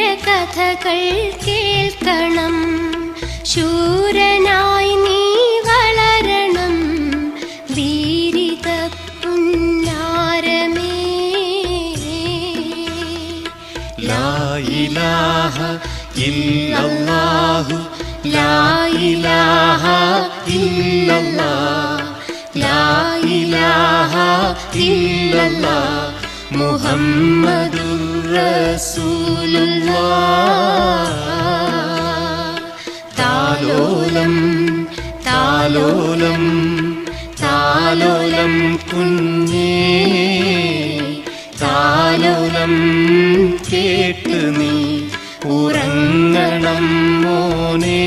കഥകൾ കേൾക്കണം. ശൂരനായി നീ വളരണം. വീരിത പുന്നാരമേ. ലായിലാഹ ഇല്ലാഹു ഇല്ലല്ലാഹു. ലാ ഇലാഹ ഇല്ലല്ലാഹ്. ലാ ഇലാഹ മുഹമ്മദുർ റസൂലുള്ളാഹ്. താലോലം താലോലം താലോലം കുഞ്ഞേ താലോലം കേട്ട് നീ ഉറങ്ങണം മോനേ.